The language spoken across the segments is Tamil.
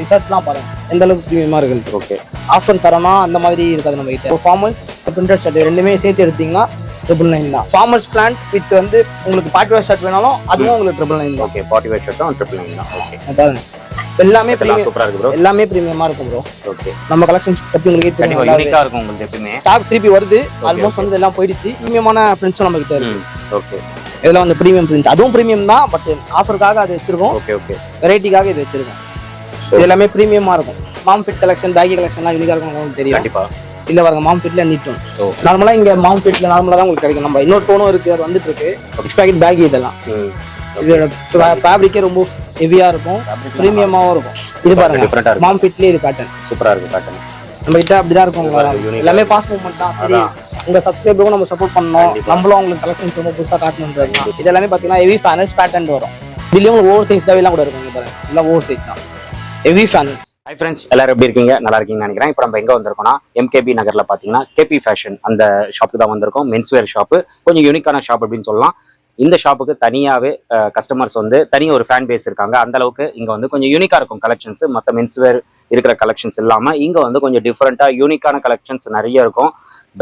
ரிசர்ச்லாம் பாருங்க. எந்த அளவுக்கு ப்ரீமியமாக இருக்குது? ஓகே ஆஃபர் தரமா? அந்த மாதிரி இருக்காது நம்ம கிட்ட. ஃபார்மல்ஸ் பிரிண்டட் ஷர்ட் ரெண்டுமே சேர்த்து எடுத்தீங்கன்னா ட்ரிபிள் நைன் தான். ஃபார்மல்ஸ் பிளான்ட் வித் வந்து உங்களுக்கு பார்ட்டி வேர் ஷர்ட் வேணாலும் அதுவும் உங்களுக்கு ட்ரிபிள் நைன் தான். ஓகே ஃபார்ட்டி ஃபைவ் ஷர்ட்டும் ட்ரிபிள் நைன் தான். ஓகே பாருங்க எல்லாமே சூப்பரா இருக்கு ப்ரோ எல்லாமே ப்ரீமியமா இருக்கும் ப்ரோ ஓகே நம்ம கலெக்ஷன்ஸ் பத்தி உங்களுக்கே தெரியும் யூனிக்கா இருக்கும் உங்களுக்கு எப்பயுமே. ஸ்டாக் திருப்பி வருது. ஆல்மோஸ்ட் வந்து எல்லாம் போயிடுச்சு. ப்ரீமியமான பிரிண்ட்ஸும் நம்ம கிட்ட இருக்கு. ஓகே இதெல்லாம் வந்து ப்ரீமியம் பிரிண்ட்ஸ் அதுவும் ப்ரீமியம் தான் பட் ஆஃபருக்காக அது வச்சிருக்கோம். ஓகே ஓகே வெரைட்டிக்காக இது வச்சிருக்கோம். இது எல்லாமே ப்ரீமியமா இருக்கும். மாம் ஃபிட் கலெக்ஷன் பேக்கி கலெக்ஷன்லாம் யூனிக்கா இருக்கும் உங்களுக்கு தெரியும். கண்டிப்பா. இல்ல பாருங்க மாம் ஃபிட்ல நீட்டும். நார்மலா இங்க மாம் ஃபிட்ல நார்மலா தான் உங்களுக்கு கிடைக்கும். நம்ம இன்னொரு டோனும் இருக்கு அது வந்துட்டு இருக்கு. சிக்ஸ் பேக்கெட் பேக் இதெல்லாம். இதோட ஃபேப்ரிக்கே ரொம்ப ஹெவியா இருக்கும். ப்ரீமியமாவும் இருக்கும். இது பாருங்க மாம் ஃபிட்லயே இது பேட்டர்ன் சூப்பரா இருக்கு பேட்டர்ன் நம்ம கிட்ட அப்படிதான் இருக்கும் எல்லாமே ஃபாஸ்ட் மூவ்மெண்ட் தான். சரி உங்க சப்ஸ்கிரைபருக்கும் நம்ம சப்போர்ட் பண்ணணும். நம்மளும் உங்களுக்கு கலெக்ஷன்ஸ் ரொம்ப புதுசா காட்டணுன்றது. இது எல்லாமே பாத்தீங்கன்னா ஹெவி ஃபேனல்ஸ் பேட்டர்ன் வரும். இதுலயும் உங்களுக்கு ஓவர் சைஸ் எல்லாம் கூட இருக்கும் பாருங்க. எல்லாம் ஓவர் சைஸ் தான். ஹெவி ஃபேனல்ஸ் ஹை ஃப்ரெண்ட்ஸ் எல்லாரும் எப்படி இருக்கீங்க? நல்லா இருக்கீங்கன்னு நினைக்கிறேன். இப்போ நம்ம எங்கே வந்திருக்கோம்னா எம்கேபி நகரில் பார்த்தீங்கன்னா கேபி ஃபேஷன் அந்த ஷாப்புக்கு தான் வந்திருக்கோம். மென்ஸ்வேர் ஷாப்பு கொஞ்சம் யூனிக்கான ஷாப் அப்படின்னு சொல்லலாம். இந்த ஷாப்புக்கு தனியாகவே கஸ்டமர்ஸ் வந்து தனியாக ஒரு ஃபேன் பேஸ் இருக்காங்க. அந்த அளவுக்கு இங்கே வந்து கொஞ்சம் யூனிக்காக இருக்கும் கலெக்ஷன்ஸ் மற்ற மென்ஸ்வேர் இருக்கிற கலெக்ஷன்ஸ் இல்லாமல் இங்கே வந்து கொஞ்சம் டிஃப்ரெண்ட்டாக யூனிக்கான கலெக்ஷன்ஸ் நிறைய இருக்கும்.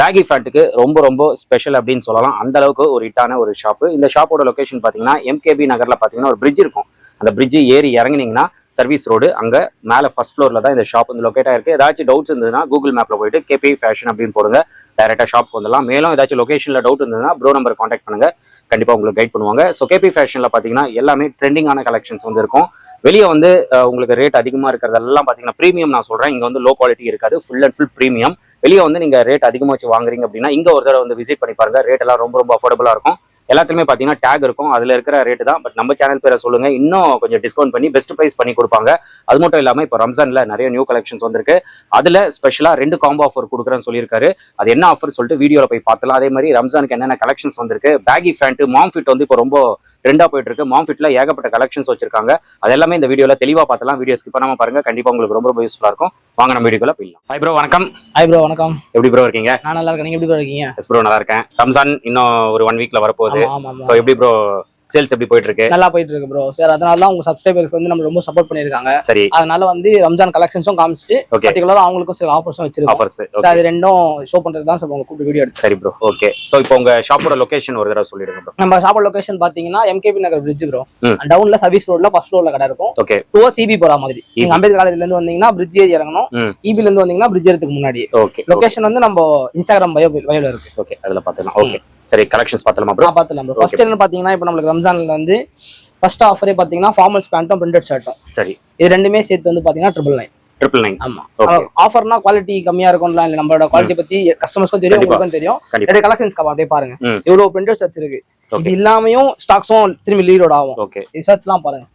பேகி ஃபேண்ட்டுக்கு ரொம்ப ரொம்ப ஸ்பெஷல் அப்படின்னு சொல்லலாம். அந்த அளவுக்கு ஒரு ஹிட்டான ஒரு ஷாப்பு இந்த ஷாப்போட லொகேஷன் பார்த்தீங்கன்னா எம்கேபி நகரில் பார்த்தீங்கன்னா ஒரு பிரிட்ஜ் இருக்கும். அந்த பிரிட்ஜ் ஏறி இறங்கினீங்கன்னா சர்வீஸ் ரோடு. அங்கே மேலே ஃபர்ஸ்ட் ஃப்ளோரில் தான் இந்த ஷாப் வந்து லொக்கேட் ஆயிருக்கு. ஏதாச்சும் டவுட்ஸ் இருந்ததுன்னா கூகுள் மேப்பில் போயிட்டு கேபி ஃபேஷன் அப்படின்னு போடுங்க. டேரெக்டாக ஷாப் வந்துடலாம். மேலும் ஏதாச்சும் லொக்கேஷனில் டவுட் இருந்ததுன்னா ப்ரோ நம்பர் காண்டாக்ட் பண்ணுங்க. கண்டிப்பாக உங்களுக்கு கைட் பண்ணுவாங்க. ஸோ கேபி ஃபேஷனில் பார்த்தீங்கன்னா எல்லாமே ட்ரெண்டிங்கான கலெக்ஷன்ஸ் வந்து இருக்கும். வெளியே வந்து உங்களுக்கு ரேட் அதிகமாக இருக்கிறதெல்லாம் பார்த்தீங்கன்னா ப்ரீமியம் நான் சொல்கிறேன் இங்கே வந்து லோ குவாலிட்டி இருக்காது. ஃபுல் அண்ட் ஃபுல் ப்ரீமியம் வெளியே வந்து நீங்கள் ரேட் அதிகமாக வச்சு வாங்குறீங்க அப்படின்னா இங்கே ஒரு தடவை வந்து விசிட் பண்ணி பாருங்க. ரேட் எல்லாம் ரொம்ப ரொம்ப அஃபோர்டபுளாக இருக்கும். எல்லாத்துலயுமே பாத்தீங்கன்னா டேக் இருக்கும். அதுல இருக்கிற ரேட் தான். பட் நம்ம சேனல் பேரை சொல்லுங்க. இன்னும் கொஞ்சம் டிஸ்கவுண்ட் பண்ணி பெஸ்ட் பிரைஸ் பண்ணி கொடுப்பாங்க. அது மட்டும் இல்லாம இப்போ ரம்ஜான்ல நிறைய நியூ கலெக்ஷன்ஸ் வந்திருக்கு. அதுல ஸ்பெஷலா ரெண்டு காம்போ ஆஃபர் கொடுக்குறேன்னு சொல்லியிருக்காரு. அது என்ன ஆஃபர் சொல்லிட்டு வீடியோல போய் பார்த்தலாம். அதே மாதிரி ரம்ஜானுக்கு என்னென்ன கலெக்ஷன்ஸ் வந்திருக்கு? பேகி ஃபேண்ட் மாம் ஃபிட் வந்து இப்போ ரொம்ப ட்ரெண்டா போயிட்டு இருக்கு மாம் ஃபிட்ல ஏகப்பட்ட கலெக்ஷன்ஸ் வச்சிருக்காங்க. அது எல்லாமே இந்த வீடியோல தெளிவா பார்த்தலாம். வீடியோ ஸ்கிப் பண்ணாம பாருங்க. கண்டிப்பா உங்களுக்கு ரொம்ப ரொம்ப யூஸ்ஃபுல்லா இருக்கும். வாங்க நம்ம வீடியோக்குள்ள போயிடலாம். ஹாய் ப்ரோ வணக்கம். ஹாய் ப்ரோ வணக்கம். எப்படி ப்ரோ இருக்கீங்க? நான் நல்லா இருக்கேன். நீங்க எப்படி bro இருக்கீங்க? எஸ் ப்ரோ நல்லா இருக்கேன். ரம்ஜான் இன்னும் ஒரு ஒன் வீக்ல வரப்போகுது. ஸோ எப்படி ப்ரோ சேல்ஸ் எப்படி போயிட்டு இருக்கு நல்லா போயிட்டு இருக்கு ப்ரோ சார் அதனால தான் உங்க சப்ஸ்கிரைபர்ஸ் வந்து நம்ம ரொம்ப சப்போர்ட் பண்ணிருக்காங்க சரி. அதனால வந்து ரம்ஜான் கலெக்ஷன்ஸும் காமிச்சிட்டு பர்டிகுலரா அவங்களுக்கும் சில ஆஃபர்ஸும் வச்சிருக்கோம். ஆஃபர்ஸ் சார் அது ரெண்டும் ஷோ பண்றது தான் சார் உங்க கூப்பிட்டு வீடியோ எடுத்து சரி ப்ரோ ஓகே ஸோ இப்போ உங்க ஷாப்போட லொகேஷன் ஒரு தடவை சொல்லிடுங்க ப்ரோ நம்ம ஷாப்போட லொகேஷன் பாத்தீங்கன்னா எம்கேபி நகர் பிரிட்ஜ் ப்ரோ. டவுன்ல சர்வீஸ் ரோட்ல ஃபர்ஸ்ட் ஃப்ளோர்ல கடை இருக்கும். ஓகே டூ சிபி போற மாதிரி. நீங்க அம்பேத்கர் காலேஜ்ல இருந்து வந்தீங்கன்னா பிரிட்ஜ் ஏறி இறங்கணும். இபில இருந்து வந்தீங்கன்னா பிரிட்ஜ் ஏறதுக்கு முன்னாடி. ஓகே லொகேஷன் வந்து நம்ம இன்ஸ்டாகிராம் பயோ பயோல இருக்கு. ஓகே அதுல பாத்துக்கலாம். ஓகே சரி கலெக்ஷன்ஸ் பார்த்தலாமா ப்ரோ பாத்துலாம் ப்ரோ ஃபர்ஸ்ட் என்ன பாத்தீங்கன்னா இப்போ நம்மளுக்கு ரம்ஜான்ல வந்து ஃபர்ஸ்ட் ஆஃபரே பாத்தீங்கன்னா ஃபார்மல்ஸ் பேண்ட்டும் பிரிண்டட் ஷர்ட்டும் சரி. இது ரெண்டுமே சேர்த்து வந்து பாத்தீங்கன்னா ட்ரிபிள் நைன் ட்ரிபிள் நைன் ஆமா. ஆஃபர்னா குவாலிட்டி கம்மியா இருக்கும்லாம் இல்ல. நம்மளோட குவாலிட்டி பத்தி கஸ்டமர்ஸ்க்கும் தெரியும். உங்களுக்கும் தெரியும். நிறைய கலெக்ஷன்ஸ் அப்படியே பாருங்க. இவ்வளவு பிரிண்டட் ஷர்ட்ஸ் இருக்கு. இது இல்லாமையும் ஸ்டாக்ஸும் திரும்பி லீரோட் ஆகும். ஓகே இது ஷர்ட்ஸ்லாம் பாருங்க.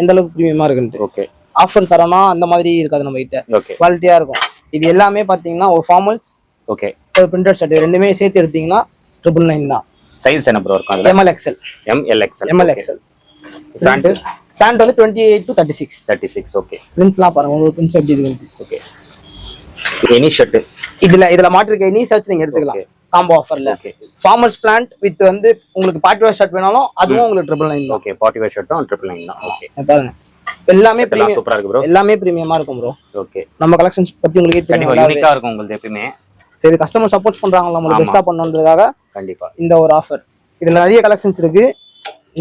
எந்த அளவுக்கு ப்ரீமியமா இருக்குன்ட்டு. ஓகே ஆஃபர் தரமா அந்த மாதிரி இருக்காது நம்ம கிட்ட. குவாலிட்டியா இருக்கும். இது எல்லாமே பாத்தீங்கன்னா ஒரு ஃபார்மல்ஸ் ஓகே ஒரு பிரிண்டட் ஷர்ட் ரெண்டுமே சேர்த்து எடுத்தீங்கன்னா ட்ரிபிள் நைன் தான். சைஸ் என்ன ப்ரோ இருக்கும் அதுல? M L XL M L XL M L XL pant pant வந்து twenty eight to thirty six thirty six okay பிரிண்ட்ஸ்லாம் பாருங்க உங்களுக்கு பிரிண்ட்ஸ் எப்படி இருக்கு ஓகே எனி ஷர்ட் இதுல இதுல மாட்டிருக்க எனி சர்ச் நீங்க எடுத்துக்கலாம். காம்போ ஆஃபர்ல ஃபார்மர்ஸ் பிளான்ட் வித் வந்து உங்களுக்கு பார்ட்டி வேர் ஷர்ட் வேணாலும் அதுவும் உங்களுக்கு ட்ரிபிள் நைன் தான். ஓகே ஃபார்ட்டி ஃபைவ் ஷர்ட்டும் ட்ரிபிள் நைன் தான். ஓகே பாருங்க. எல்லாமே சூப்பரா இருக்கு ப்ரோ எல்லாமே பிரீமியமா இருக்கும் ப்ரோ ஓகே நம்ம கலெக்ஷன்ஸ் பத்தி உங்களுக்கே தெரியும். யூனிக்கா இருக்கும் உங்களுக்கு எப்பயுமே. சரி கஸ்டமர் சப்போர்ட் பண்றாங்களா நம்மளுக்கு ஆமா. பெஸ்டா பண்ணணுன்றதுக்காக கண்டிப்பா. இந்த ஒரு ஆஃபர் இதுல நிறைய கலெக்ஷன்ஸ் இருக்கு.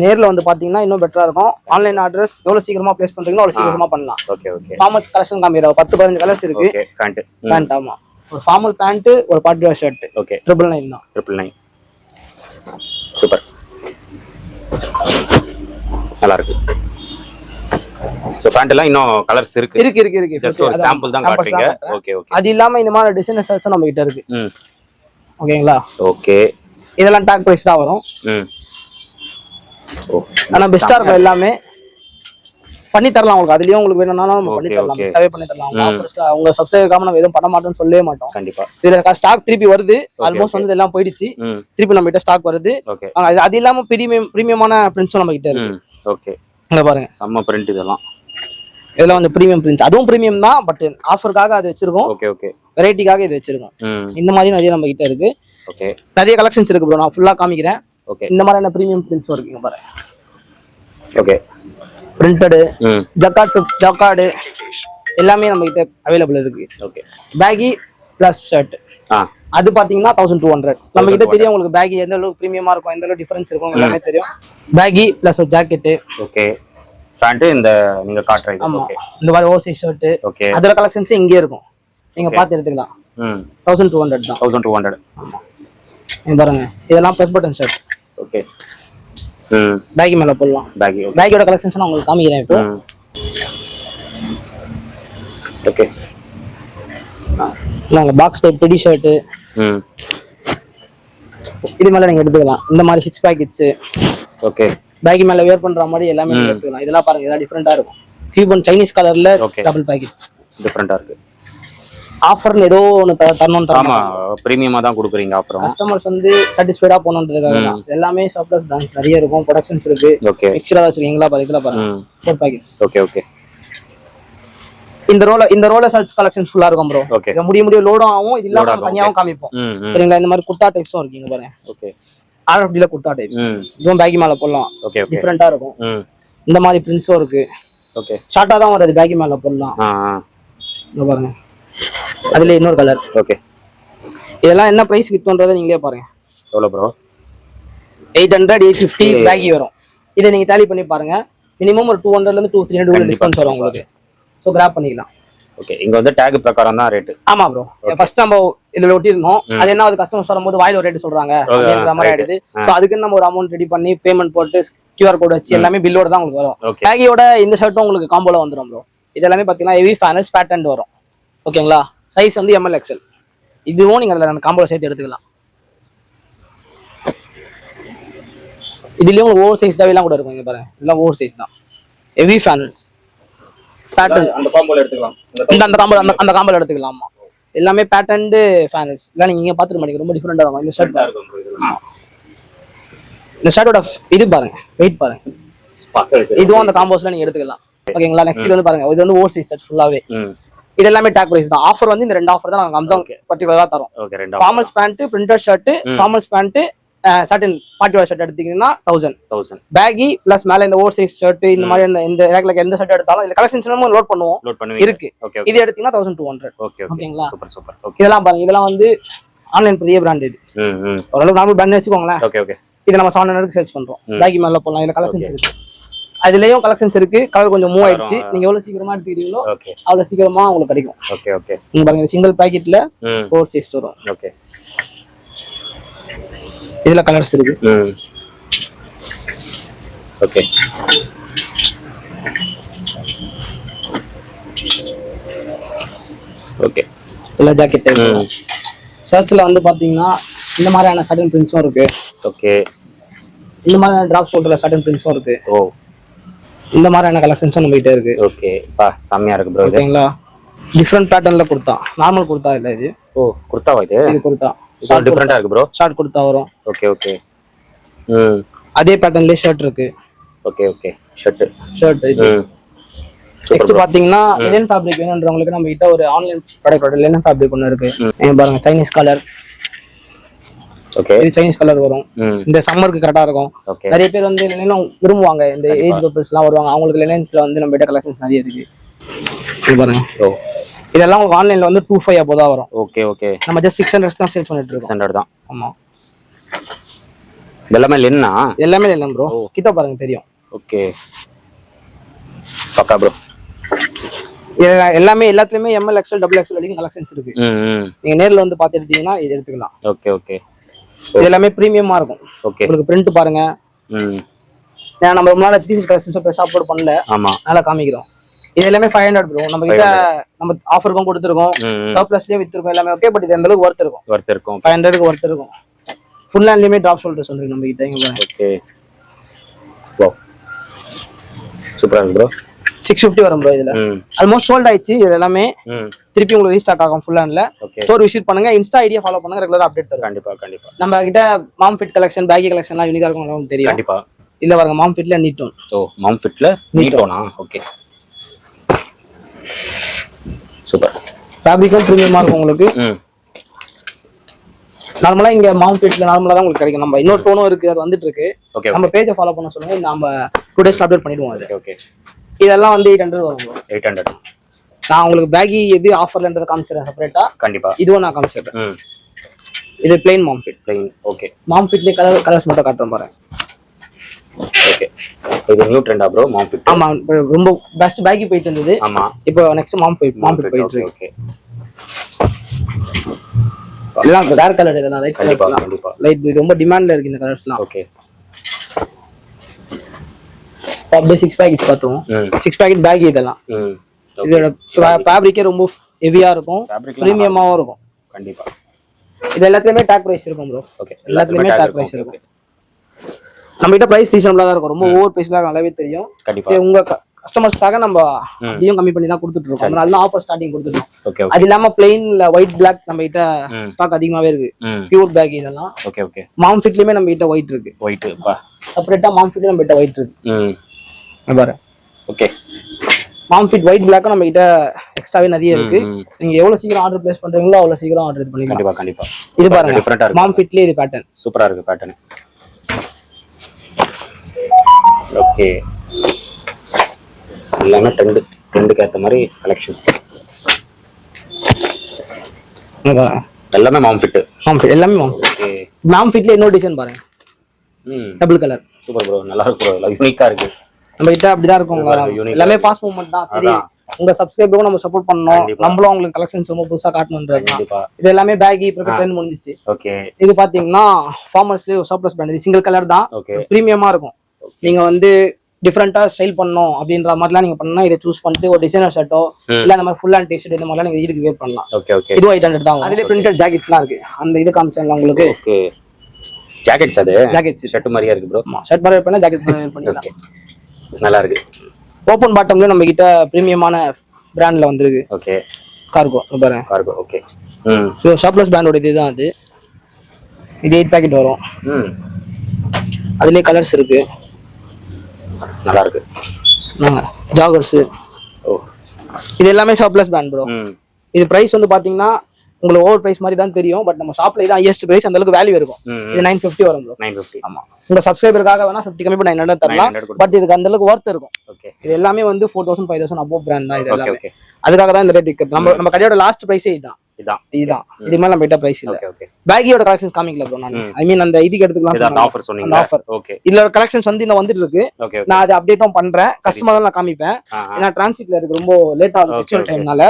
நேர்ல வந்து பாத்தீங்கன்னா இன்னும் பெட்டரா இருக்கும். ஆன்லைன் ஆர்டர்ஸ் எவ்வளவு சீக்கிரமா பிளேஸ் பண்றீங்களோ அவ்வளவு சீக்கிரமா பண்ணலாம். ஓகே ஓகே ஃபார்மல்ஸ் கலெக்ஷன் காமிக்கிறோம் பத்து பதினஞ்சு கலர்ஸ் இருக்கு. ஓகே ஃபேண்ட் பேண்ட் ஆமா. ஒரு ஃபார்மல் பேண்ட் ஒரு party wear shirt okay triple nine தான். ட்ரிபிள் நைன் சூப்பர் நல்லா இருக்கு. ஸோ ஃபேண்ட் எல்லாம் இன்னும் கலர்ஸ் இருக்கு. இருக்கு இருக்கு இருக்கு. ஜஸ்ட் ஒரு சாம்பிள் தான் காட்டுறீங்க. ஓகே ஓகே அது இல்லாம இந்த மாதிரி டிசைன் ஷர்ட்ஸும் நம்ம கிட்ட இருக்கு. ம். ஓகேங்களா? ஓகே இதெல்லாம் டாக் பிரைஸ் தான் வரும். ஆனா பெஸ்டா இருக்கும் எல்லாமே. பண்ணி தரலாம் உங்களுக்கு. அதுலயும் உங்களுக்கு வேணும்னாலும் நம்ம பண்ணி தரலாம். பெஸ்டாவே பண்ணி தரலாம். அவங்க சப்ஸ்கிரைப் நம்ம எதுவும் பண்ண மாட்டோம்னு சொல்லவே மாட்டோம். கண்டிப்பா. இதுல ஸ்டாக் திருப்பி வருது. ஆல்மோஸ்ட். வந்து எல்லாம் போயிடுச்சு. திருப்பி நம்ம கிட்ட ஸ்டாக் வருது அது- இல்லாம பிரீமியம் பிரீமியமான பிரிண்ட்ஸும் நம்ம கிட்ட இருக்கு. ஓகே இங்க பாருங்க. செம்ம பிரிண்ட் இதெல்லாம். இதெல்லாம் வந்து பிரீமியம் பிரிண்ட்ஸ் அதுவும் பிரீமியம் தான் பட் ஆஃபருக்காக அது வச்சிருக்கோம். ஓகே ஓகே வெரைட்டிக்காக இது வச்சிருக்கோம். இந்த மாதிரி நிறைய நம்ம கிட்ட இருக்கு. ஓகே நிறைய கலெக்ஷன்ஸ் இருக்கு ப்ரோ நான் ஃபுல்லா காமிக்கிறேன். ஓகே இந்த மாதிரியான பிரீமியம் பிரிண்ட்ஸும் இருக்குங்க பாருங்க. ஓகே பிரிண்டடு ம். ஜக்கார்டு ஜக்கார்டு எல்லாமே நம்ம கிட்ட அவைலபிள் இருக்கு. ஓகே பேகி பிளஸ் ஷர்ட் ஆ. அது பாத்தீங்கன்னா தௌசண்ட் டூ ஹண்ட்ரட் நம்ம கிட்ட தெரியும் உங்களுக்கு பேகி எந்த அளவுக்கு ப்ரீமியமா இருக்கும் எந்த அளவுக்கு டிஃபரன்ஸ் இருக்கும் எல்லாமே தெரியும். பேகி பிளஸ் ஒரு ஜாக்கெட்டு ஓகே பேண்ட் இந்த நீங்க காட்டுறீங்க ஆமா. ஓகே இந்த மாதிரி ஓவர்சைஸ் ஷர்ட் ஓகே அதோட கலெக்ஷன்ஸ் இங்கே இருக்கும். நீங்க பார்த்து எடுத்துக்கலாம். ம். தௌசண்ட் டூ ஹண்ட்ரட் தான். தௌசண்ட் டூ ஹண்ட்ரட் இங்க பாருங்க. இதெல்லாம் ப்ளஸ் பட்டன் ஷர்ட் ஓகே ம். பேகி மேல போடலாம். பேக்கி ஓகே பேக்கோட கலெக்ஷன்ஸ் நான் உங்களுக்கு காமிக்கிறேன் இப்போ. ஓகே நாங்கள் பாக்ஸ் டைப் டெடி ஷர்ட்டு ம். இது மேல நீங்க எடுத்துக்கலாம். இந்த மாதிரி சிக்ஸ் பேக்கெட்ஸ் ஓகே பேக்கி மேல வேர் பண்ற மாதிரி எல்லாமே எடுத்துக்கலாம். இதெல்லாம் பாருங்க இதெல்லாம் டிஃப்ரெண்டா இருக்கும். கியூபன் சைனீஸ் கலர்ல. டபுள் பேக்கெட் டிஃப்ரெண்டா இருக்கு. ஆஃபர்னு ஏதோ ஒன்று தரணும் ஆமா பிரீமியமா தான் கொடுக்குறீங்க அப்புறம் கஸ்டமர்ஸ் வந்து சாட்டிஸ்ஃபைடா போகணுன்றதுக்காக தான். எல்லாமே சர்ப்ளஸ் பிராண்ட்ஸ் நிறைய இருக்கும். ப்ரொடக்ஷன்ஸ் இருக்கு. ஓகே மிக்சரா வச்சிருக்கீங்களா? பாருங்க இதெல்லாம் பாருங்க. ஃபோர் பேக்கெட்ஸ் ஓகே ஓகே இந்த ரோல இந்த ரோல ஷர்ட்ஸ் கலெக்ஷன்ஸ் ஃபுல்லா இருக்கும் ப்ரோ ஓகே முடிய முடிய லோடும் ஆகும். இது இல்லாம தனியாவும் காமிப்போம். சரிங்களா? இந்த மாதிரி குர்தா டைப்ஸும் இருக்கீங்க பாருங்க. ஓகே ஆர்எஃப்டில குர்தா டைப்ஸ் இதுவும் பேக்கி மேல போடலாம். ஓகே டிஃப்ரெண்டா இருக்கும். இந்த மாதிரி பிரிண்ட்ஸும் இருக்கு. ஓகே ஷார்ட்டா தான் வருது பேக்கி மேல போடலாம். பாருங்க. அதுல இன்னொரு கலர் ஓகே இதெல்லாம் என்ன பிரைஸ் வித்தோன்றதை நீங்களே பாருங்க. எவ்வளோ bro eight hundred eight fifty baggy வரும். இதை நீங்க டேலி பண்ணி பாருங்க. மினிமம் ஒரு டூ ஹண்ட்ரட்ல இருந்து டூ த்ரீ ஹண்ட்ரட் டிஸ்கவுண்ட் வரும் உங்களுக்கு. ஸோ கிராப் பண்ணிக்கலாம். ஓகே இங்க வந்து டேக் பிரகாரம் தான் ரேட்டு ஆமா ப்ரோ ஃபர்ஸ்ட் நம்ம இதுல ஒட்டிருந்தோம் அது என்ன அது கஸ்டமர்ஸ் வரும்போது வாயில ஒரு ரேட் சொல்றாங்க. அப்படின்ற மாதிரி ஆயிடுது. ஸோ அதுக்கு நம்ம ஒரு அமௌண்ட் ரெடி பண்ணி பேமெண்ட் போட்டு கியூஆர் கோட் வச்சு எல்லாமே பில்லோட தான் உங்களுக்கு வரும். பேக்கியோட இந்த ஷர்ட்டும் உங்களுக்கு காம்போல வந்துடும் ப்ரோ இது எல்லாமே பார்த்தீங்கன்னா ஹெவி ஃபேனல்ஸ் பேட்டர்ன் வரும். ஓகேங்களா சைஸ் வந்து எம்எல் எக்ஸ்எல் இதுவும் நீங்க அதில் அந்த காம்போல சேர்த்து எடுத்துக்கலாம். இதுலயும் ஓவர் சைஸ் எல்லாம் கூட இருக்கும் இங்க பாருங்க. இதெல்லாம் ஓவர் சைஸ் தான். ஹெவி ஃபேனல்ஸ் பேட்டர்ன் அந்த காம்போல எடுத்துக்கலாம். இந்த அந்த காம்போ அந்த அந்த காம்போல எடுத்துக்கலாமா எல்லாமே பேட்டர்ன்டு ஃபேனல்ஸ் இல்லை நீங்க இங்க பார்த்துட்டு மாட்டீங்க. ரொம்ப டிஃப்ரெண்டா இருக்கும். இந்த ஷர்ட் இந்த ஷர்ட்டோட இது பாருங்க. வெயிட் பாருங்க. இதுவும் அந்த காம்போஸ்ல நீங்க எடுத்துக்கலாம். ஓகேங்களா? நெக்ஸ்ட் வந்து பாருங்க. இது வந்து ஓவர் சைஸ் ஷர்ட் ஃபுல்லாவே இது எல்லாமே டேக் பிரைஸ் தான். ஆஃபர் வந்து இந்த ரெண்டு ஆஃபர் தான் நாங்க அம்சம் பர்டிகுலரா தரோம். Formals pant printed shirt formals pant certain party wear shirt எடுத்தீங்கன்னா தௌசண்ட் தௌசண்ட் பேகி பிளஸ் மேல இந்த ஓவர் சைஸ் ஷர்ட் இந்த மாதிரி இந்த இந்த ரேக்ல எந்த ஷர்ட் எடுத்தாலும் இந்த கலெக்ஷன்ஸ் நம்ம லோட் பண்ணுவோம். லோட் பண்ணுவீங்க. இருக்கு. ஓகே இது எடுத்தீங்கன்னா thousand two hundred okay okay ஓகேங்களா? சூப்பர் சூப்பர் ஓகே இதெல்லாம் பாருங்க. இதெல்லாம் வந்து ஆன்லைன் பெரிய பிராண்ட் இது. ஓரளவு நார்மல் பிராண்ட் வச்சுக்கோங்களேன். ஓகே ஓகே இது நம்ம செவன் ஹண்ட்ரட் சேல்ஸ் பண்றோம். பேக்கி மேல போடலாம். இதுல கலெக்ஷன்ஸ் இருக்கு. அதுலயும் கலெக்ஷன்ஸ் இருக்கு. கலர் கொஞ்சம் மூவ் ஆயிடுச்சு. நீங்க எவ்வளவு சீக்கிரமா எடுத்துக்கிறீங்களோ அவ்வளவு சீக்கிரமா உங்களுக்கு கிடைக்கும். ஓகே ஓகே நீங்க பாருங்க சிங்கிள் பாக்கெட்ல ஃபோர் சைஸ் வரும். ஓகே இதுல கலர்ஸ் இருக்கு. ஓகே ஓகே இல்ல ஜாக்கெட் சர்ச்ல வந்து பாத்தீங்கன்னா இந்த மாதிரியான சடன் பிரிண்ட்ஸும் இருக்கு. ஓகே இந்த மாதிரியான டிராப் ஷோல்டர்ல சடன் பிரிண்ட்ஸும் இருக்கு. ஓ. இந்த மாதிரியான கலெக்ஷன்ஸும் நம்ம கிட்ட இருக்கு. ஓகே பா செம்மையா இருக்கு ப்ரோ ஓகேங்களா டிஃப்ரெண்ட் பேட்டர்ன்ல கொடுத்தா நார்மல் கொடுத்தா இல்ல இது. ஓ குர்தாவா இது? இது கொடுத்தா இது டிஃப்ரெண்டா இருக்கு ப்ரோ ஷார்ட் கொடுத்தா வரும். ஓகே ஓகே ம். அதே பேட்டர்ன்லயே ஷர்ட் இருக்கு. ஓகே ஓகே ஷர்ட் ஷர்ட் இது. நெக்ஸ்ட் பாத்தீங்கன்னா லினன் ஃபேப்ரிக் வேணுன்றவங்களுக்கு நம்ம கிட்ட ஒரு ஆன்லைன் ப்ராடக்ட் லினன் ஃபேப்ரிக் ஒன்று இருக்கு. பாருங்க சைனீஸ் கலர் ஓகே இது சைனீஸ் கலர் வரும். இந்த சம்மருக்கு கரெக்டா இருக்கும். நிறைய பேர் வந்து லினன் விரும்புவாங்க. இந்த ஏஜ் பீப்புள்ஸ் எல்லாம் வருவாங்க. அவங்களுக்கு லினன்ஸ்ல வந்து நம்ம கிட்ட கலெக்ஷன்ஸ் நிறைய இருக்கு. இது பாருங்க. இதெல்லாம் உங்களுக்கு ஆன்லைன்ல வந்து டூ ஃபைவ் அப்போ தான் வரும். ஓகே ஓகே நம்ம ஜஸ்ட் சிக்ஸ் ஹண்ட்ரட் தான் சேல்ஸ் பண்ணிட்டு இருக்கோம். சிக்ஸ் ஹண்ட்ரட் தான். ஆமா. எல்லாமே லென்னா எல்லாமே இல்லை ப்ரோ கிட்ட பாருங்க தெரியும். ஓகே பக்கா ப்ரோ எல்லாமே எல்லாத்துலயுமே M L XL double XL வரைக்கும் கலெக்ஷன்ஸ் இருக்கு. ம் நீங்க நேர்ல வந்து பார்த்து எடுத்தீங்கன்னா இது எடுத்துக்கலாம். ஓகே ஓகே இது எல்லாமே ப்ரீமியமா இருக்கும். ஓகே உங்களுக்கு பிரிண்ட் பாருங்க. ம். ஏன்னா நம்ம ரொம்ப நாள் த்ரீ கலெக்ஷன்ஸ் அப்லோட் பண்ணல. ஆமா. நல்லா காமிக்கிறோம். இது எல்லாமே ஃபைவ் ஹண்ட்ரட் ப்ரோ நம்ம கிட்ட நம்ம ஆஃபருக்கும் கொடுத்துருக்கோம். சர்ப்ளஸ்லயே வித்துருக்கோம் எல்லாமே. ஓகே பட் இது எந்த அளவுக்கு ஒர்த் இருக்கும்? ஒர்த் இருக்கும். ஃபைவ் ஹண்ட்ரடுக்கு ஒர்த் இருக்கும். ஃபுல் ஹேண்ட்லயுமே ட்ராப் ஷோல்டர்ஸ் வந்துருக்கு நம்ம கிட்ட இங்க ஓகே சூப்பரா இருக்கு ப்ரோ சிக்ஸ் ஃபிஃப்டி வரும் ப்ரோ இதுல. ஆல்மோஸ்ட் சோல்ட் ஆயிடுச்சு இது எல்லாமே. திருப்பி உங்களுக்கு ரீஸ்டாக் ஆகும் ஃபுல் ஹேண்ட்ல ஓகே ஸ்டோர் விசிட் பண்ணுங்க. இன்ஸ்டா ஐடியா ஃபாலோ பண்ணுங்க. ரெகுலர் அப்டேட் தரும் கண்டிப்பா கண்டிப்பா. நம்ம கிட்ட மாம் ஃபிட் கலெக்ஷன் பேக்கி கலெக்ஷன்லாம் யூனிக்கா இருக்கும் தெரியும். கண்டிப்பா. இல்ல பாருங்க மாம் ஃபிட்ல நீட்டும் ஓ மாம் ஃபிட்ல நீட்டோனா ஓகே சூப்பர். ஃபேப்ரிக்கும் ப்ரீமியமா இருக்கும் உங்களுக்கு? நார்மலா இங்க ஃபிட்ல நார்மலா தான் உங்களுக்கு கிடைக்கும். நம்ம இன்னொரு டோனும் இருக்கு அது வந்துட்டு இருக்கு நம்ம பேஜை ஃபாலோ பண்ண சொல்லுங்க. நம்ம டூ டேஸ்ல அப்டேட் பண்ணிடுவோம் அது. ஓகே இதெல்லாம் வந்து எயிட் ஹண்ட்ரட் வரும். எயிட் ஹண்ட்ரட் நான் உங்களுக்கு பேகி எது ஆஃபர்லன்றதை காமிச்சிடுறேன் செப்பரேட்டா கண்டிப்பா. இதுவும் நான் காமிச்சிடுறேன். இது plain mom fit plain okay mom ஃபிட்லேயே colour colours மட்டும் காட்டுறேன் பாருங்க. ஓகே இது நியூ ட்ரெண்டா ப்ரோ மாம் ஃபிட் ஆமா ரொம்ப பெஸ்ட் பேக்கி போயிட்டு இருந்தது ஆமா. இப்போ நெக்ஸ்ட் மாம் போய் மாம் ஃபிட் போயிட்டு இருக்கு. ஓகே எல்லாம் ரேர் கலர் இதெல்லாம் லைட் கலர்ஸ்லாம் லைட் இது ரொம்ப டிமாண்ட்ல இருக்கு இந்த கலர்ஸ்லாம் ஓகே அப்படியே சிக்ஸ் பேக்கெட் பார்த்துருவோம். சிக்ஸ் பேக்கெட் பேக் இதெல்லாம். இதோட ஃபேப்ரிக்கே ரொம்ப ஹெவியா இருக்கும். ப்ரீமியமாவும் இருக்கும். கண்டிப்பா. இது எல்லாத்துலயுமே டேக் பிரைஸ் இருக்கும் ப்ரோ ஓகே எல்லாத்துலயுமே tag price இருக்கும். நம்ம கிட்ட பிரைஸ் ரீசனபிளா தான் இருக்கும். ரொம்ப ஓவர் பிரைஸ்லாம் நல்லாவே தெரியும். கண்டிப்பா. உங்க கஸ்டமர்ஸ்க்காக நம்ம அப்படியும் கம்மி பண்ணி தான் கொடுத்துட்டு இருக்கோம். அதனால தான் ஆஃபர் ஸ்டார்டிங் கொடுத்துருக்கோம் அது இல்லாம பிளெயின்ல ஒயிட் பிளாக் நம்ம கிட்ட. ஸ்டாக் அதிகமாவே இருக்கு. பியூர் பேக் இதெல்லாம். Okay okay. மாம் ஃபிட்லயுமே நம்ம கிட்ட ஒயிட் இருக்கு. ஒயிட் செப்பரேட்டா மாம் ஃபிட்ல நம்ம கிட்ட ஒயிட் இருக்கு. பாரு. ஓகே. மாம் ஃபிட் ஒயிட் பிளாக்கும் நம்ம கிட்ட எக்ஸ்ட்ராவே நிறைய இருக்கு. நீங்க எவ்வளவு சீக்கிரம் ஆர்டர் பிளேஸ் பண்றீங்களோ அவ்வளவு சீக்கிரம் ஆர்டர் பண்ணிக்கலாம். கண்டிப்பா கண்டிப்பா. இது பாருங்க. மாம் ஃபிட்லயே இது பேட்டர்ன் சூப்பரா இருக்கு பேட்டர்ன் ஓகே. எல்லாமே ட்ரெண்டு ட்ரெண்டுக்கு ஏத்த மாதிரி கலெக்ஷன்ஸ் எல்லாமே மாம் ஃபிட் மாம் ஃபிட் எல்லாமே மாம் ஓகே. மாம் ஃபிட்ல இன்னொரு டிசைன் பாருங்க. ம். டபுள் கலர் சூப்பர் ப்ரோ நல்லா இருக்கு ப்ரோ எல்லாம் யூனிக்கா இருக்கு. நம்ம கிட்ட அப்படிதான் இருக்கும் எல்லாமே ஃபாஸ்ட் மூவ்மெண்ட் தான். சரி. உங்க சப்ஸ்கிரைபரும் நம்ம சப்போர்ட் பண்ணோம். நம்மளும் உங்களுக்கு கலெக்ஷன்ஸ் ரொம்ப புதுசா கண்டிப்பா. இது எல்லாமே பேகி ப்ரிப்பேர் முடிஞ்சிச்சு. ஓகே. இது பாத்தீங்கன்னா ஃபார்மர்ஸ்லயே ஒரு சர்ப்ளஸ் பிராண்ட் இது சிங்கிள் கலர் தான். ப்ரீமியமா இருக்கும். நீங்க வந்து டிஃப்ரெண்டா ஸ்டைல் பண்ணணும் அப்படின்ற மாதிரிலாம் நீங்க பண்ணா இதை சூஸ் பண்ணிட்டு ஒரு டிசைனர் ஷர்ட்டோ. இல்ல அந்த மாதிரி ஃபுல் அண்ட் டிஷர்ட் இந்த மாதிரிலாம் நீங்க இதுக்கு வேர் பண்ணலாம். ஓகே ஓகே இது எயிட் ஹண்ட்ரட் தான் அதுல பிரிண்டட் ஜாக்கெட்ஸ்லாம் இருக்கு. அந்த இது காமிச்சேன்ல உங்களுக்கு. ஓகே ஜாக்கெட்ஸ் அது? ஜாக்கெட்ஸ் ஷர்ட் மாதிரியா இருக்கு ப்ரோ ஷர்ட் மாதிரி பண்ணா ஜாக்கெட் ஓகே நல்லா இருக்கு. ஓப்பன் பாட்டம்ல நம்ம கிட்ட ப்ரீமியமான பிராண்ட்ல வந்திருக்கு ஓகே கார்கோ பாருங்க. கார்கோ ஓகே ம். ஸோ ஷாப்லஸ் பிராண்டோட இதுதான் அது. இது எயிட் பேக்கெட் வரும். ம். அதுலயே கலர்ஸ் இருக்கு. நல்லா இருக்கு ஜாகர்ஸ். இது எல்லாமே ஷாப்லஸ் பிராண்ட் ப்ரோ இது பிரைஸ் வந்து பாத்தீங்கன்னா உங்களுக்கு ஓவர் பிரைஸ் மாதிரி தான் தெரியும் பட் நம்ம ஷாப்ல இது ஹையஸ்ட் பிரைஸ் அந்த அளவுக்கு வேல்யூ இருக்கும். இது நைன் ஃபிஃப்டி வரும் ப்ரோ நைன் ஃபிஃப்டி ஆமா. உங்க சப்ஸ்கிரைபருக்காக வேணா ஃபிஃப்டி கம்மி நைன் ஹண்ட்ரட் தரலாம் 900 கொடுத்து. பட் இதுக்கு அந்த அளவுக்கு ஒர்த் இருக்கும். ஓகே இது எல்லாமே வந்து four thousand five thousand above brand தான் இது எல்லாமே. அதுக்காக தான் இந்த ரேட் விற்கிறது நம்ம நம்ம கடையோட லாஸ்ட் பிரைஸே இதுதான். இதான். இதுதான் இது மேல நம்ம கிட்ட பிரைஸ் இல்ல. ஓகே பேக்கியோட கலெக்ஷன்ஸ் காமிக்கல ப்ரோ நான். ஐ மீன் அந்த இதுக்கு எடுத்துக்கலாம். ஆஃபர் சொன்னீங்க. offer. ஓகே இதுல கலெக்ஷன்ஸ் வந்து இன்னும் வந்துட்டு இருக்கு நான் அதை அப்டேட்டும் பண்றேன். கஸ்டமர் நான் காமிப்பேன். ஏன்னா டிரான்சிட்ல இருக்கு ரொம்ப லேட் ஆகுது ஃபெஸ்டிவல். டைம்னால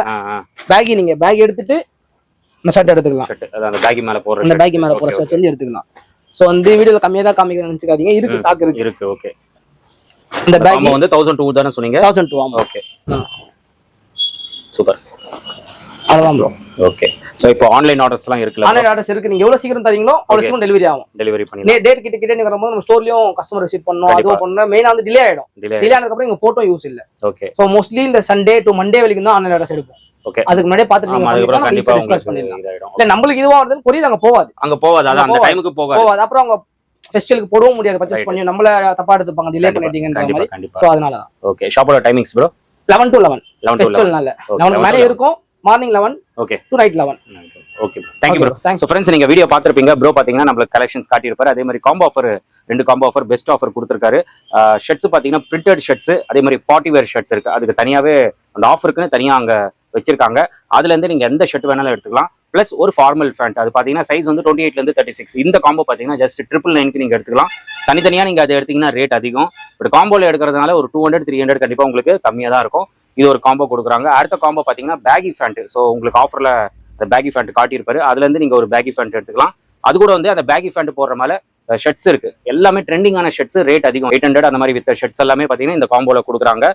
பேக்கி நீங்க பேக் எடுத்துட்டு இந்த ஷர்ட் எடுத்துக்கலாம். அந்த பேக்கி மேல போடுற அந்த. பேக்கி மேல போற ஷர்ட் வந்து எடுத்துக்கலாம். சோ வந்து வீடியோல கம்மியா தான் காமிக்கிறேன் நினைச்சுக்காதீங்க. இருக்கு ஸ்டாக் okay. இருக்கு. இருக்கு ஓகே இந்த பேக் வந்து தௌசண்ட் டூ தானே சொன்னீங்க? தௌசண்ட் டூ ஆமா. ஓகே சூப்பர் அதுதான் ப்ரோ ஓகே சோ இப்போ ஆன்லைன் ஆர்டர்ஸ்லாம் இருக்குல்ல ஆன்லைன் ஆர்டர்ஸ் இருக்கு. நீங்க எவ்வளவு சீக்கிரம் தரீங்களோ அவ்வளவு சீக்கிரம் டெலிவரி ஆகும். டெலிவரி பண்ணிடலாம். டேட் கிட்ட கிட்ட நீங்க வரும்போது நம்ம ஸ்டோர்லயும் கஸ்டமர் விசிட் கண்டிப்பா. அதுவும் பண்ணணும். மெயினா வந்து டிலே ஆயிடும். டிலே ஆனதுக்கு அப்புறம் இங்க போட்டோ யூஸ் இல்ல. ஓகே சோ மோஸ்ட்லி இந்த சண்டே டு மண்டே வரைக்கும் தான் ஆன்லைன் ஆர்டர்ஸ் எடுப்போம். ஓகே அதுக்கு முன்னாடியே பார்த்துட்டு ஆமா நீங்க பண்ணிடலாம். இல்ல நம்மளுக்கு இதுவா வருதுன்னு கொரியர் அங்க போவாது அங்க போகாது. அதான் அந்த போகாது. டைமுக்கு போகாது. அப்புறம் அவங்க ஃபெஸ்டிவலுக்கு போடவும் முடியாது. பர்ச்சேஸ். பண்ணி நம்மள தப்பா எடுத்துப்பாங்க டிலே பண்ணிட்டீங்கன்ற மாதிரி. சோ அதனால ஓகே ஷாப்போட timings bro eleven to eleven 11 to 11 ஃபெஸ்டிவல்னால Okay, லெவனுக்கு 11 மேலே to 11. இருக்கும் morning eleven okay to night eleven okay thank you bro thanks friends நீங்க வீடியோ பார்த்துருப்பீங்க. ப்ரோ பாத்தீங்கன்னா நம்மளுக்கு கலெக்ஷன்ஸ் காட்டியிருப்பாரு. அதே மாதிரி காம்போ ஆஃபர் ரெண்டு காம்போ ஆஃபர் பெஸ்ட் ஆஃபர் கொடுத்துருக்காரு. ஷர்ட்ஸ் பாத்தீங்கன்னா பிரிண்டட் ஷர்ட்ஸ் அதே மாதிரி பார்ட்டி வேர் ஷர்ட்ஸ் இருக்கு. அதுக்கு தனியாவே அந்த ஆஃபருக்குன்னு தனியா அங்க வச்சிருக்காங்க. அதுல இருந்து நீங்க எந்த ஷர்ட் வேணாலும் எடுத்துக்கலாம். ப்ளஸ் ஒரு ஃபார்மல் ஃபேண்ட் அது பாத்தீங்கன்னா சைஸ் வந்து டுவெண்ட்டி எயிட்ல இருந்து தேர்ட்டி சிக்ஸ் இந்த காம்போ பாத்தீங்கன்னா ஜஸ்ட் ட்ரிபிள் நைனுக்கு நீங்க எடுத்துக்கலாம். தனித்தனியா நீங்க அதை எடுத்தீங்கன்னா ரேட் அதிகம். பட் காம்போல எடுக்கிறதுனால ஒரு டூ ஹண்ட்ரட் த்ரீ ஹண்ட்ரட் கண்டிப்பா உங்களுக்கு கம்மியா தான் இருக்கும். இது ஒரு காம்போ கொடுக்குறாங்க. அடுத்த காம்போ பார்த்தீங்கன்னா பேகி ஃபேண்ட் ஸோ உங்களுக்கு ஆஃபரில் அந்த பேகி ஃபேண்ட் காட்டியிருப்பாரு. அதுலேருந்து நீங்கள் ஒரு பேகி ஃபேண்ட் எடுத்துக்கலாம். அது கூட வந்து அந்த பேகி ஃபேண்ட் போடுற மேலே ஷர்ட்ஸ் இருக்கு. எல்லாமே ட்ரெண்டிங்கான ஷர்ட்ஸ் ரேட் அதிகம். எயிட் ஹண்ட்ரட் அந்த மாதிரி வித்த ஷர்ட்ஸ் எல்லாமே பார்த்தீங்கன்னா இந்த காம்போல கொடுக்குறாங்க.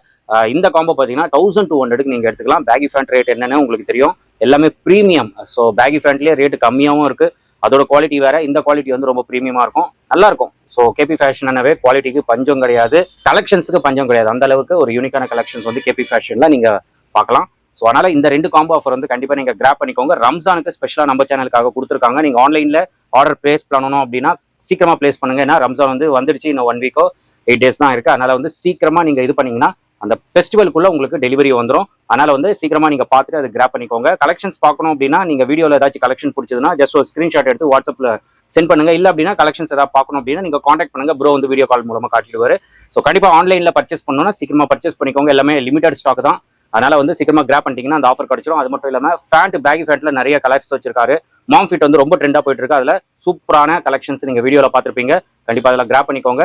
இந்த காம்போ பார்த்தீங்கன்னா தௌசண்ட் டூ ஹண்ட்ரட் நீங்க எடுத்துக்கலாம். பேகி ஃபேண்ட் ரேட் என்னன்னு உங்களுக்கு தெரியும். எல்லாமே ப்ரீமியம் ஸோ பேகி ஃபேண்ட்லேயே ரேட் கம்மியாகவும் இருக்கு. அதோட குவாலிட்டி வேற. இந்த குவாலிட்டி வந்து ரொம்ப ப்ரீமியமா இருக்கும். நல்லா இருக்கும். ஸோ கேபி ஃபேஷனாவே குவாலிட்டிக்கு பஞ்சம் கிடையாது. கலெக்ஷன்ஸுக்கு பஞ்சம் கிடையாது. அந்த அளவுக்கு ஒரு யூனிக்கான கலெக்ஷன்ஸ் வந்து கேபி ஃபேஷன்ல நீங்க பார்க்கலாம். ஸோ அதனால இந்த ரெண்டு காம்போ ஆஃபர் வந்து கண்டிப்பா நீங்க கிராப் பண்ணிக்கோங்க. ரம்ஜானுக்கு ஸ்பெஷலா நம்ம சேனலுக்காக கொடுத்துருக்காங்க. நீங்க ஆன்லைன்ல ஆர்டர் பிளேஸ் பண்ணணும் அப்படின்னா சீக்கிரமா பிளேஸ் பண்ணுங்க. ஏன்னா ரம்ஜான் வந்து வந்துடுச்சு. இன்னும் ஒன் வீக்கோ எயிட் டேஸ் தான் இருக்கு. அதனால வந்து சீக்கிரமா நீங்க இது பண்ணீங்கன்னா அந்த ஃபெஸ்டிவலுக்குள்ள உங்களுக்கு டெலிவரி வந்துடும் அதனால வந்து சீக்கிரமா நீங்க பார்த்துட்டு அதை கிராப் பண்ணிக்கோங்க. கலெக்ஷன்ஸ் பார்க்கணும் அப்படின்னா நீங்க வீடியோல ஏதாச்சும் கலெக்ஷன் பிடிச்சதுன்னா ஜஸ்ட் ஒரு ஸ்கிரீன்ஷாட் எடுத்து வாட்ஸ்அப்ல சென்ட் பண்ணுங்க. இல்ல அப்படின்னா கலெக்ஷன்ஸ் ஏதாவது பார்க்கணும் அப்படின்னா நீங்க காண்டாக்ட் பண்ணுங்க. ப்ரோ வந்து வீடியோ கால் மூலமா காட்டிடுவாரு. ஸோ கண்டிப்பா ஆன்லைன்ல பர்ச்சேஸ் பண்ணணும்னா சீக்கிரமா பர்ச்சேஸ் பண்ணிக்கோங்க. எல்லாமே லிமிடெட் ஸ்டாக் தான். அதனால வந்து சீக்கிரமா கிராப் பண்ணிட்டீங்கன்னா அந்த ஆஃபர் கிடைச்சிரும். அது மட்டும் இல்லாம ஃபேண்ட் பேகி ஃபேண்ட்ல நிறைய கலர்ஸ் வச்சிருக்காரு. மாம் ஃபிட் வந்து ரொம்ப ட்ரெண்டா போயிட்டு இருக்கு. அதுல சூப்பரான கலெக்ஷன்ஸ் நீங்க வீடியோல பார்த்துருப்பீங்க. கண்டிப்பா அதில் கிராப் பண்ணிக்கோங்க.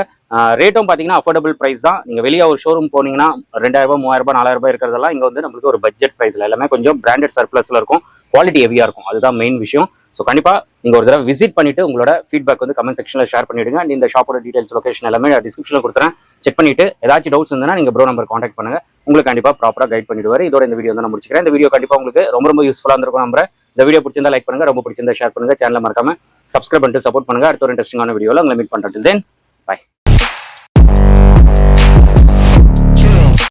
ரேட்டும் பார்த்தீங்கன்னா அஃபோர்டபுள் ப்ரைஸ் தான். நீங்க வெளியே ஒரு ஷோரூம் போனீங்கன்னா ரெண்டாயிரம் ரூபாய் மூவாயிரம் ரூபாய் நாலாயிரம் ரூபாய் இருக்கிறதெல்லாம் இங்க வந்து நம்மளுக்கு ஒரு பட்ஜெட் ப்ரைஸில் எல்லாமே கொஞ்சம் பிராண்டட் சர்ப்ளஸ்ல இருக்கும். குவாலிட்டி ஹெவியா இருக்கும். அதுதான் மெயின் விஷயம். ஸோ கண்டிப்பாக நீங்கள் ஒரு தடவை விசிட் பண்ணிட்டு உங்களோட ஃபீட்பேக் வந்து கமெண்ட் செக்ஷனில் ஷேர் பண்ணிடுங்க. அண்ட் இந்த ஷாப்போட டீடைல்ஸ் லொகேஷன் எல்லாமே டிஸ்கிரிப்ஷனில் கொடுத்துறேன். செக் பண்ணிவிட்டு ஏதாச்சும் டவுட்ஸ் இருந்ததுன்னா நீங்க ப்ரோ நம்பர் காண்டாக்ட் பண்ணுங்க. உங்களுக்கு கண்டிப்பாக ப்ராப்பராக கைட் பண்ணிடுவாரு. இதோட இந்த வீடியோ வந்து நான் முடிச்சுக்கிறேன். இந்த வீடியோ கண்டிப்பாக உங்களுக்கு ரொம்ப ரொம்ப யூஸ்ஃபுல்லாக இருந்திருக்கும் நம்புறேன். இந்த வீடியோ பிடிச்சிருந்தா லைக் பண்ணுங்கள் ரொம்ப பிடிச்சிருந்தா ஷேர் பண்ணுங்கள் சேனலில் மறக்காம சப்ஸ்கிரைப் பண்ணிட்டு சப்போர்ட் பண்ணுங்க. அடுத்த ஒரு இன்ட்ரெஸ்டிங்கான வீடியோவில் உங்களை மீட் பண்ணுறது தென் பாய்